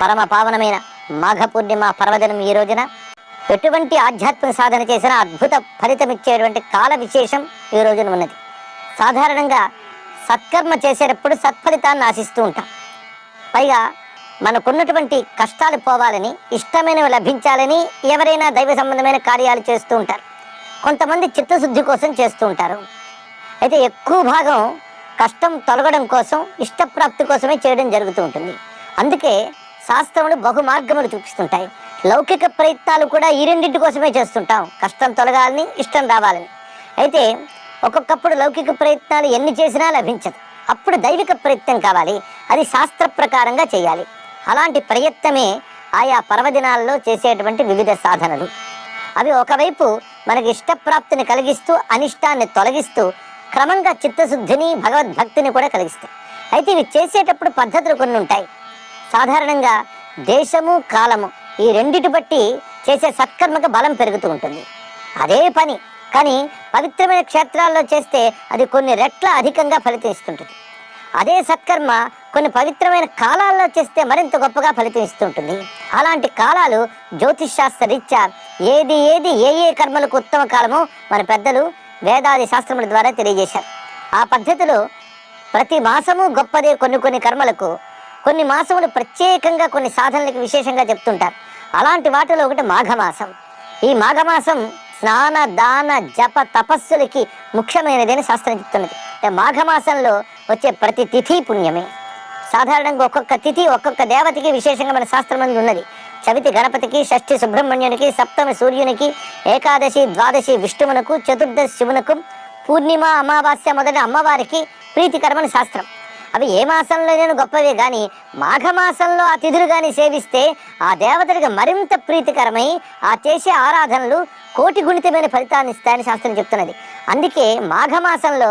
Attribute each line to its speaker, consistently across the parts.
Speaker 1: పరమ పావనమైన మాఘ పూర్ణిమ పర్వదినం ఈ రోజున ఎటువంటి ఆధ్యాత్మిక సాధన చేసిన అద్భుత ఫలితమిచ్చేటువంటి కాల విశేషం ఈ రోజున ఉన్నది. సాధారణంగా సత్కర్మ చేసేటప్పుడు సత్ఫలితాన్ని ఆశిస్తూ ఉంటాం. పైగా మనకున్నటువంటి కష్టాలు పోవాలని ఇష్టమైనవి లభించాలని ఎవరైనా దైవ సంబంధమైన కార్యాలు చేస్తూ ఉంటారు. కొంతమంది చిత్తశుద్ధి కోసం చేస్తూ ఉంటారు. అయితే ఎక్కువ భాగం కష్టం తొలగడం కోసం ఇష్టప్రాప్తి కోసమే చేయడం జరుగుతూ ఉంటుంది. అందుకే శాస్త్రములు బహుమార్గములు చూపిస్తుంటాయి. లౌకిక ప్రయత్నాలు కూడా ఈ రెండింటి కోసమే చేస్తుంటాం. కష్టం తొలగాలని ఇష్టం రావాలని. అయితే ఒక్కొక్కప్పుడు లౌకిక ప్రయత్నాలు ఎన్ని చేసినా లభించదు. అప్పుడు దైవిక ప్రయత్నం కావాలి. అది శాస్త్ర ప్రకారంగా చేయాలి. అలాంటి ప్రయత్నమే ఆయా పర్వదినాల్లో చేసేటువంటి వివిధ సాధనలు. అవి ఒకవైపు మనకి ఇష్టప్రాప్తిని కలిగిస్తూ అనిష్టాన్ని తొలగిస్తూ క్రమంగా చిత్తశుద్ధిని భగవద్భక్తిని కూడా కలిగిస్తాయి. అయితే ఇవి చేసేటప్పుడు పద్ధతులు కొన్ని ఉంటాయి సాధారణంగా దేశము కాలము ఈ రెండిటి బట్టి చేసే సత్కర్మకు బలం పెరుగుతూ ఉంటుంది. అదే పని కానీ పవిత్రమైన క్షేత్రాల్లో చేస్తే అది కొన్ని రెట్ల అధికంగా ఫలితం ఇస్తుంటుంది అదే సత్కర్మ కొన్ని పవిత్రమైన కాలాల్లో చేస్తే మరింత గొప్పగా ఫలితం ఇస్తుంటుంది అలాంటి కాలాలు జ్యోతిష్ శాస్త్ర రీత్యా ఏది ఏది ఏ ఏ కర్మలకు ఉత్తమ కాలమో మన పెద్దలు వేదాది శాస్త్రముల ద్వారా తెలియజేశారు. ఆ పద్ధతిలో ప్రతి మాసము గొప్పదే కొన్ని కొన్ని కర్మలకు కొన్ని మాసములు ప్రత్యేకంగా కొన్ని సాధనలకు విశేషంగా చెప్తుంటారు. అలాంటి వాటిలో ఒకటి మాఘమాసం. ఈ మాఘమాసం స్నాన దాన జప తపస్సులకి ముఖ్యమైనదని శాస్త్రం చెప్తున్నది. అంటే మాఘమాసంలో వచ్చే ప్రతి తిథి పుణ్యమే. సాధారణంగా ఒక్కొక్క తిథి ఒక్కొక్క దేవతకి విశేషంగా మన శాస్త్రం అందు ఉన్నది. చవితి గణపతికి షష్ఠి సుబ్రహ్మణ్యునికి సప్తమి సూర్యునికి ఏకాదశి ద్వాదశి విష్ణువునకు చతుర్దశి శివునకు పూర్ణిమ అమావాస్య మొదటి అమ్మవారికి ప్రీతికరమైన శాస్త్రం. అవి ఏ మాసంలోనైనా గొప్పవే కానీ మాఘమాసంలో ఆ తిథులు కానీ సేవిస్తే ఆ దేవతలకు మరింత ప్రీతికరమై ఆ చేసే ఆరాధనలు కోటి గుణితమైన ఫలితాన్ని ఇస్తాయని శాస్త్రం చెప్తున్నది. అందుకే మాఘమాసంలో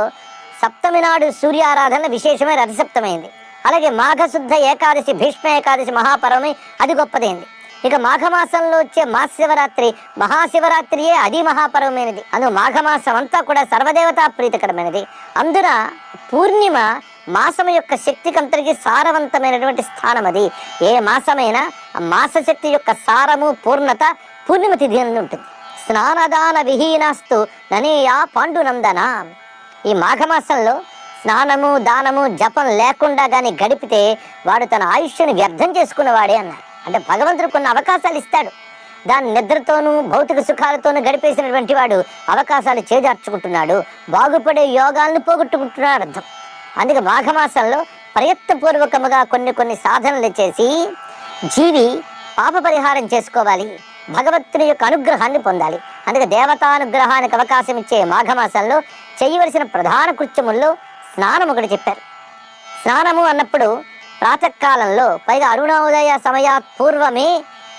Speaker 1: సప్తమి నాడు సూర్యారాధన విశేషమైన రథసప్తమైంది. అలాగే మాఘశుద్ధ ఏకాదశి భీష్మ ఏకాదశి మహాపర్వమై అది గొప్పదైంది. ఇక మాఘమాసంలో వచ్చే మహాశివరాత్రి మహాశివరాత్రియే అది మహాపర్వమైనది అను మాఘమాసం అంతా కూడా సర్వదేవతా ప్రీతికరమైనది. అందున పూర్ణిమ మాసం యొక్క శక్తికి శక్తికంతరికి సారవంతమైనటువంటి స్థానం అది. ఏ మాసమైనా ఆ మాసశక్తి యొక్క సారము పూర్ణత పూర్ణిమ తిథి అందు ఉంటుంది. స్నానదాన విహీనాస్తు ననేయా పాండునందన. ఈ మాఘమాసంలో స్నానము దానము జపం లేకుండా కానీ గడిపితే వాడు తన ఆయుష్యను వ్యర్థం చేసుకున్నవాడే అన్నారు అంటే భగవంతుడు కొన్ని అవకాశాలు ఇస్తాడు. దాని నిద్రతోనూ భౌతిక సుఖాలతోనూ గడిపేసినటువంటి వాడు అవకాశాలు చేజార్చుకుంటున్నాడు. బాగుపడే యోగాలను పోగొట్టుకుంటున్నాడు అర్థం. అందుకే మాఘమాసంలో ప్రయత్నపూర్వకముగా కొన్ని కొన్ని సాధనలు చేసి జీవి పాప పరిహారం చేసుకోవాలి భగవంతుని యొక్క అనుగ్రహాన్ని పొందాలి. అందుకే దేవతానుగ్రహానికి అవకాశం ఇచ్చే మాఘమాసంలో చేయవలసిన ప్రధాన కృత్యముల్లో స్నానం ఒకటి చెప్పారు. స్నానము అన్నప్పుడు ప్రాతకాలంలో పైగా అరుణోదయ సమయాత్ పూర్వమే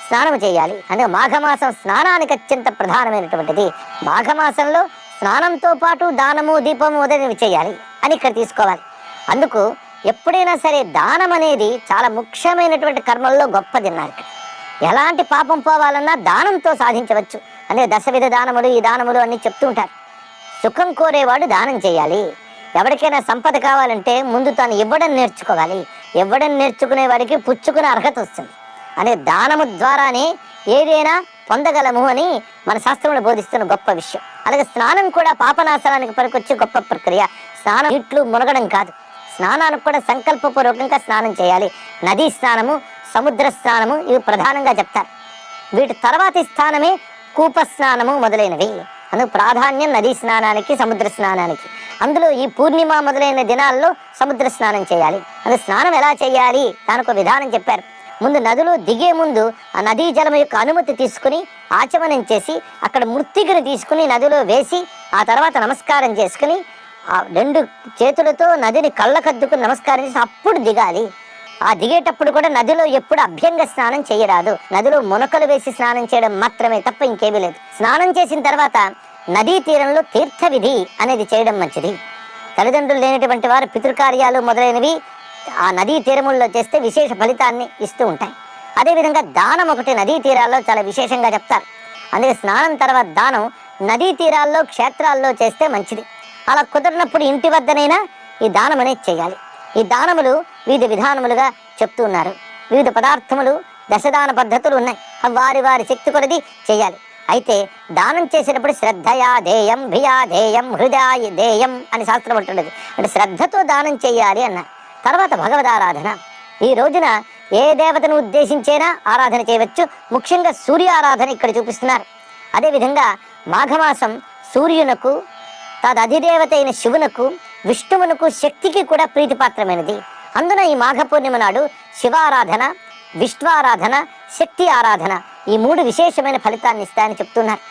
Speaker 1: స్నానం చేయాలి. అందుకే మాఘమాసం స్నానానికి అత్యంత ప్రధానమైనటువంటిది. మాఘమాసంలో స్నానంతో పాటు దానము దీపము ఉదయం చేయాలి అని ఇక్కడ తీసుకోవాలి. అందుకు ఎప్పుడైనా సరే దానం అనేది చాలా ముఖ్యమైనటువంటి కర్మల్లో గొప్పదిన్నారు ఇక్కడ. ఎలాంటి పాపం పోవాలన్నా దానంతో సాధించవచ్చు. అంటే దశవిధ దానములు ఈ దానములు అన్ని చెప్తూ ఉంటారు. సుఖం కోరేవాడు దానం చేయాలి. ఎవరికైనా సంపద కావాలంటే ముందు తాను ఇవ్వడం నేర్చుకోవాలి. ఇవ్వడం నేర్చుకునే వాడికి పుచ్చుకునే అర్హత వస్తుంది. అనే దానము ద్వారానే ఏదైనా పొందగలము అని మన శాస్త్రంలో బోధిస్తున్న గొప్ప విషయం. అలాగే స్నానం కూడా పాపనాశనానికి పనికొచ్చే గొప్ప ప్రక్రియ. స్నానం ఇట్లు మునగడం కాదు. స్నానానికి కూడా సంకల్పపూర్వకంగా స్నానం చేయాలి. నదీ స్నానము సముద్ర స్నానము ఇవి ప్రధానంగా చెప్తారు. వీటి తర్వాతి స్థానమే కూప స్నానము మొదలైనవి. అందుకు ప్రాధాన్యం నదీ స్నానానికి సముద్ర స్నానానికి. అందులో ఈ పూర్ణిమ మొదలైన దినాల్లో సముద్ర స్నానం చేయాలి. అది స్నానం ఎలా చేయాలి? దానికి ఒక విధానం చెప్పారు. ముందు నదులు దిగే ముందు ఆ నదీ జలం యొక్క అనుమతి తీసుకుని ఆచమనం చేసి అక్కడ మృత్తికను తీసుకుని నదిలో వేసి ఆ తర్వాత నమస్కారం చేసుకుని రెండు చేతులతో నదిని కళ్ళకద్దుకు నమస్కారం చేసి అప్పుడు దిగాలి. ఆ దిగేటప్పుడు కూడా నదిలో ఎప్పుడు అభ్యంగ స్నానం చేయరాదు. నదిలో మునకలు వేసి స్నానం చేయడం మాత్రమే తప్ప ఇంకేమీ లేదు. స్నానం చేసిన తర్వాత నదీ తీరంలో తీర్థ విధి అనేది చేయడం మంచిది. తల్లిదండ్రులు లేనటువంటి వారు పితృకార్యాలు మొదలైనవి ఆ నదీ తీరముల్లో చేస్తే విశేష ఫలితాన్ని ఇస్తూ ఉంటాయి. అదేవిధంగా దానం ఒకటి నదీ తీరాల్లో చాలా విశేషంగా చెప్తారు. అందుకే స్నానం తర్వాత దానం నదీ తీరాల్లో క్షేత్రాల్లో చేస్తే మంచిది. అలా కుదరినప్పుడు ఇంటి వద్దనైనా ఈ దానం అనేది చేయాలి. ఈ దానములు వివిధ విధానములుగా చెప్తూ ఉన్నారు. వివిధ పదార్థములు దశదాన పద్ధతులు ఉన్నాయి. అవి వారి వారి శక్తి కొలది చేయాలి. అయితే దానం చేసేటప్పుడు శ్రద్ధయా ధేయం భియా ధేయం హృదయ ధేయం అని శాస్త్రం అంటున్నది అంటే శ్రద్ధతో దానం చేయాలి అన్న. తర్వాత భగవదారాధన. ఈ రోజున ఏ దేవతను ఉద్దేశించైనా ఆరాధన చేయవచ్చు. ముఖ్యంగా సూర్య ఆరాధన ఇక్కడ చూపిస్తున్నారు. అదేవిధంగా మాఘమాసం సూర్యునకు తదధిదేవత అయిన శివునకు విష్ణువునకు శక్తికి కూడా ప్రీతిపాత్రమైనది. అందున ఈ మాఘ పూర్ణిమ నాడు శివారాధన విష్ణు ఆరాధన శక్తి ఆరాధన ఈ మూడు విశేషమైన ఫలితాన్ని ఇస్తాయని చెప్తున్నారు.